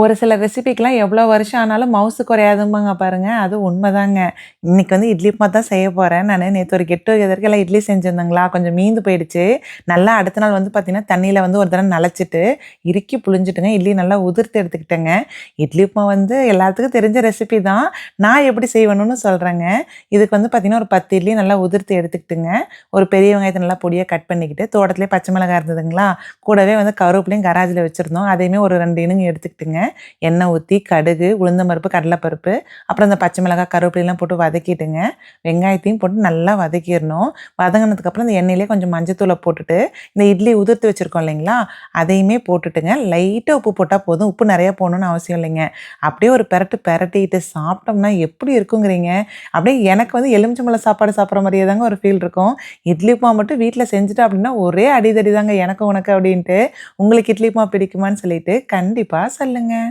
ஒரு சில ரெசிபிக்கெலாம் எவ்வளோ வருஷம் ஆனாலும் மவுசு குறையாதும்பாங்க பாருங்கள் அது உண்மைதாங்க. இன்றைக்கி வந்து இட்லி உப்புமா தான் செய்ய போகிறேன் நான். நேற்று ஒரு கெட்டு எதற்கெல்லாம் இட்லி செஞ்சுருந்தேங்களா? கொஞ்சம் மீந்து போயிடுச்சு. நல்லா அடுத்த நாள் வந்து பார்த்திங்கன்னா தண்ணியில் வந்து ஒரு தடவை நனைச்சிட்டு இறுக்கி புழிஞ்சிட்டுங்க. இட்லி நல்லா உதிர்த்து எடுத்துக்கிட்டேங்க. இட்லி உப்புமா வந்து எல்லாத்துக்கும் தெரிஞ்ச ரெசிபி தான். நான் எப்படி செய்வேணும்னு சொல்கிறேங்க இதுக்கு வந்து பார்த்திங்கன்னா ஒரு பத்து இட்லி நல்லா உதிர்த்து எடுத்துக்கிட்டுங்க. ஒரு பெரிய வெங்காயத்தை நல்லா பொடியாக கட் பண்ணிக்கிட்டு தோட்டத்துலேயே பச்சை மிளகாய் இருந்ததுங்களா? கூடவே வந்து கருவேப்பிலையும் கராஜில் வச்சுருந்தோம். அதையுமே ஒரு ரெண்டு இனுங்க எடுத்துக்கிட்டுங்க. எண்ணெய் ஊற்றி கடுகு உளுந்தம்பருப்பு கடலைப்பருப்பு அப்புறம் இந்த பச்சை மிளகாய் கருவேப்பிலாம் போட்டு வதக்கிட்டுங்க. வெங்காயத்தையும் போட்டு நல்லா வதக்கிடணும். வதங்கினதுக்கப்புறம் இந்த எண்ணெயிலே கொஞ்சம் மஞ்சத்தூளை போட்டுட்டு இந்த இட்லி உதிர்த்து வச்சுருக்கோம் இல்லைங்களா அதையுமே போட்டுட்டுங்க. லைட்டாக உப்பு போட்டால் போதும். உப்பு நிறையா போகணுன்னு அவசியம் இல்லைங்க. அப்படியே ஒரு பெரட்டு பெரட்டிட்டு சாப்பிட்டோம்னா எப்படி இருக்குங்கிறீங்க? அப்படியே எனக்கு வந்து எலுமிச்சம்பழம் சாப்பாடு சாப்பிட்ற மாதிரியே தாங்க ஒரு ஃபீல் இருக்கும். இட்லி உப்புமா மட்டும் வீட்டில் செஞ்சுட்டு அப்படின்னா ஒரே அடிதடி தாங்க எனக்கு உனக்கு அப்படின்ட்டு. உங்களுக்கு இட்லி உப்புமா பிடிக்குமான்னு சொல்லிட்டு கண்டிப்பாக சொல்லுங்கள் nga